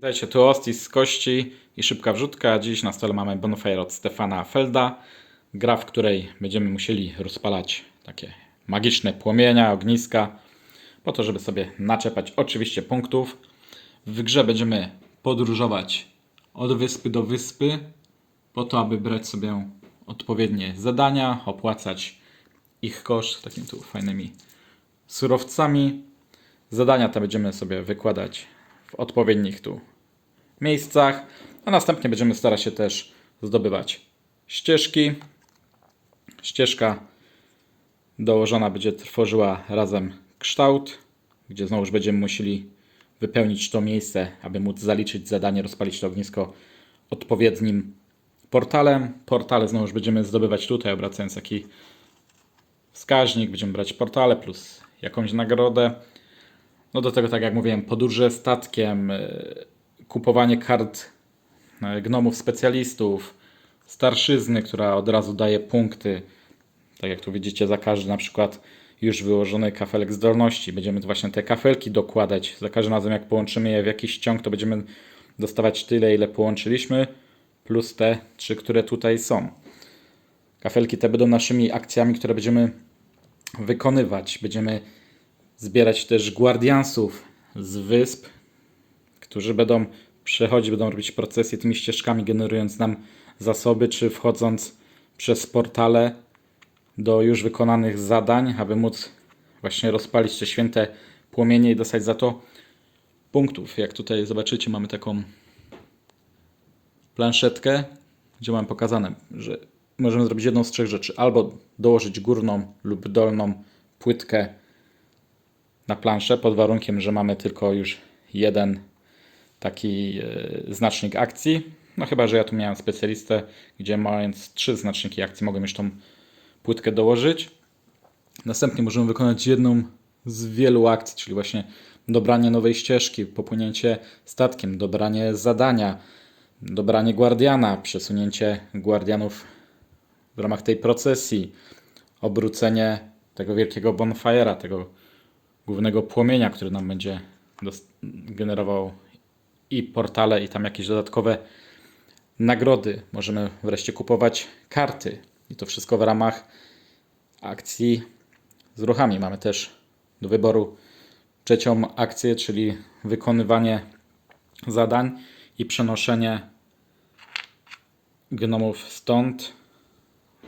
Witajcie, tu Ostis z kości i szybka wrzutka. Dziś na stole mamy Bonfire od Stefana Felda. Gra, w której będziemy musieli rozpalać takie magiczne płomienia, ogniska, po to, żeby sobie naczepać oczywiście punktów. W grze będziemy podróżować od wyspy do wyspy, po to, aby brać sobie odpowiednie zadania, opłacać ich koszt takimi tu fajnymi surowcami. Zadania te będziemy sobie wykładać w odpowiednich tu miejscach, a następnie będziemy starać się też zdobywać ścieżki. Ścieżka dołożona będzie tworzyła razem kształt, gdzie znowuż będziemy musieli wypełnić to miejsce, aby móc zaliczyć zadanie, rozpalić to ognisko odpowiednim portalem. Portale znowuż będziemy zdobywać tutaj, obracając taki wskaźnik, będziemy brać portale plus jakąś nagrodę. No do tego, tak jak mówiłem, podróże statkiem, y, kupowanie kart y, gnomów specjalistów, starszyzny, która od razu daje punkty. Tak jak tu widzicie, za każdy na przykład już wyłożony kafelek zdolności. Będziemy właśnie te kafelki dokładać. Za każdym razem, jak połączymy je w jakiś ciąg, to będziemy dostawać tyle, ile połączyliśmy, plus te trzy, które tutaj są. Kafelki te będą naszymi akcjami, które będziemy wykonywać. Będziemy zbierać też guardiansów z wysp, którzy będą przechodzić, będą robić procesję tymi ścieżkami, generując nam zasoby, czy wchodząc przez portale do już wykonanych zadań, aby móc właśnie rozpalić te święte płomienie i dostać za to punktów. Jak tutaj zobaczycie, mamy taką planszetkę, gdzie mamy pokazane, że możemy zrobić jedną z trzech rzeczy. Albo dołożyć górną lub dolną płytkę na planszę, pod warunkiem, że mamy tylko już jeden taki e, znacznik akcji. No chyba, że ja tu miałem specjalistę, gdzie mając trzy znaczniki akcji mogłem już tą płytkę dołożyć. Następnie możemy wykonać jedną z wielu akcji, czyli właśnie dobranie nowej ścieżki, popłynięcie statkiem, dobranie zadania, dobranie guardiana, przesunięcie guardianów w ramach tej procesji, obrócenie tego wielkiego bonfire'a, tego głównego płomienia, który nam będzie generował i portale, i tam jakieś dodatkowe nagrody. Możemy wreszcie kupować karty. I to wszystko w ramach akcji z ruchami. Mamy też do wyboru trzecią akcję, czyli wykonywanie zadań i przenoszenie gnomów stąd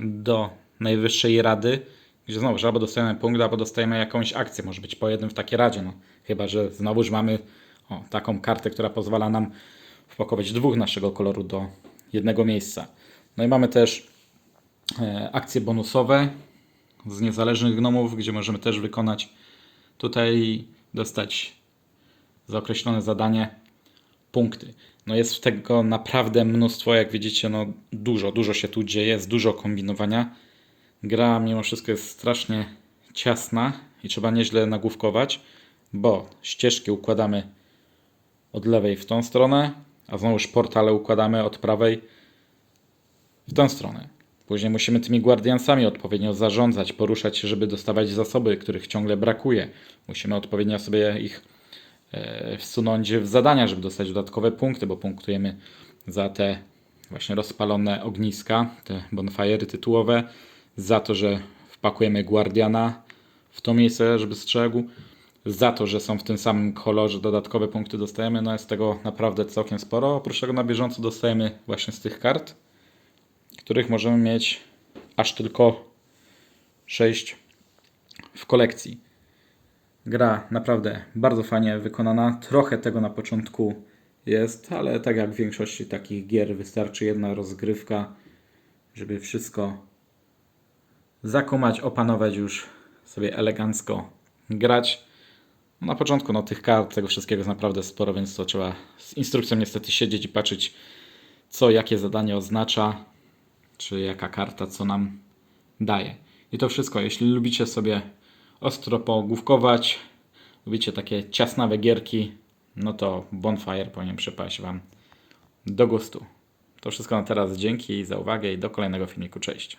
do Najwyższej Rady, gdzie znowu albo dostajemy punkt, albo dostajemy jakąś akcję. Może być po jednym w takiej radzie. No. Chyba, że znowuż mamy o, taką kartę, która pozwala nam wpakować dwóch naszego koloru do jednego miejsca. No i mamy też e, akcje bonusowe z niezależnych gnomów, gdzie możemy też wykonać tutaj dostać za określone zadanie punkty. No jest tego naprawdę mnóstwo, jak widzicie, no dużo, dużo się tu dzieje, jest dużo kombinowania. Gra mimo wszystko jest strasznie ciasna i trzeba nieźle nagłówkować, bo ścieżki układamy od lewej w tą stronę, a znowuż portale układamy od prawej w tę stronę. Później musimy tymi guardiansami odpowiednio zarządzać, poruszać się, żeby dostawać zasoby, których ciągle brakuje. Musimy odpowiednio sobie ich e, wsunąć w zadania, żeby dostać dodatkowe punkty, bo punktujemy za te właśnie rozpalone ogniska, te bonfire'y tytułowe, za to, że wpakujemy guardiana w to miejsce, żeby strzegł, za to, że są w tym samym kolorze, dodatkowe punkty dostajemy, no jest tego naprawdę całkiem sporo. Oprócz tego na bieżąco dostajemy właśnie z tych kart, których możemy mieć aż tylko 6 w kolekcji. Gra naprawdę bardzo fajnie wykonana. Trochę tego na początku jest, ale tak jak w większości takich gier wystarczy jedna rozgrywka, żeby wszystko zakumać, opanować już sobie elegancko grać. Na początku no, tych kart, tego wszystkiego jest naprawdę sporo, więc to trzeba z instrukcją niestety siedzieć i patrzeć, co jakie zadanie oznacza, czy jaka karta co nam daje. I to wszystko. Jeśli lubicie sobie ostro pogłówkować, lubicie takie ciasnawe gierki, no to Bonfire powinien przypaść Wam do gustu. To wszystko na teraz. Dzięki za uwagę i do kolejnego filmiku. Cześć.